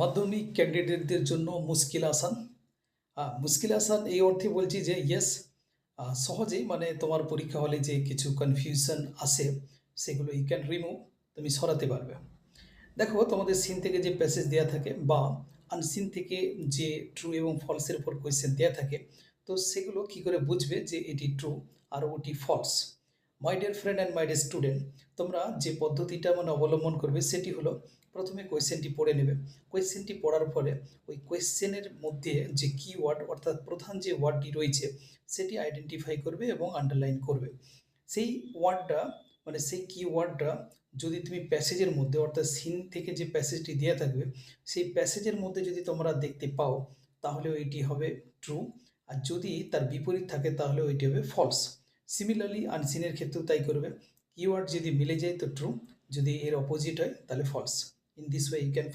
মাধ্যমিক ক্যান্ডিডেটদের জন্য মুশকিল আসান। মুশকিল আসান এই অর্থে বলছি যে ইয়েস সহজেই মানে তোমার পরীক্ষা হলে যে কিছু কনফিউশন আসে, সেগুলো ইউ ক্যান রিমুভ তুমি সরাতে পারবে। দেখো, তোমাদের সিন থেকে যে প্যাসেজ দেওয়া থাকে বা আনসিন থেকে যে ট্রু এবং ফলসের উপর কোয়েশ্চেন দেওয়া থাকে, তো সেগুলো কি করে বুঝবে যে এটি ট্রু আর ওটি false my dear friend and my dear student তোমরা যে পদ্ধতিটা মানে অবলম্বন করবে সেটি হলো প্রথমে কোয়েশ্চেনটি পড়ে নেবে। কোয়েশ্চেনটি পড়ার পরে ওই কোয়েশ্চেনের মধ্যে যে কিওয়ার্ড অর্থাৎ প্রধান যে ওয়ার্ডটি রয়েছে, সেটি আইডেন্টিফাই করবে এবং আন্ডারলাইন করবে। সেই ওয়ার্ডটা মানে সেই কিওয়ার্ডটা যদি তুমি প্যাসেজের মধ্যে অর্থাৎ সিন থেকে যে প্যাসেজটি দেওয়া থাকবে, সেই প্যাসেজের মধ্যে যদি তোমরা দেখতে পাও, তাহলে ওইটি হবে ট্রু আর যদি তার বিপরীত থাকে, তাহলে ওইটি হবে ফলস সিমিলারলি আনসিনের ক্ষেত্রেও তাই করবে। কিওয়ার্ড যদি মিলে যায়, তো ট্রু যদি এর অপোজিট হয়, তাহলে false in this way you can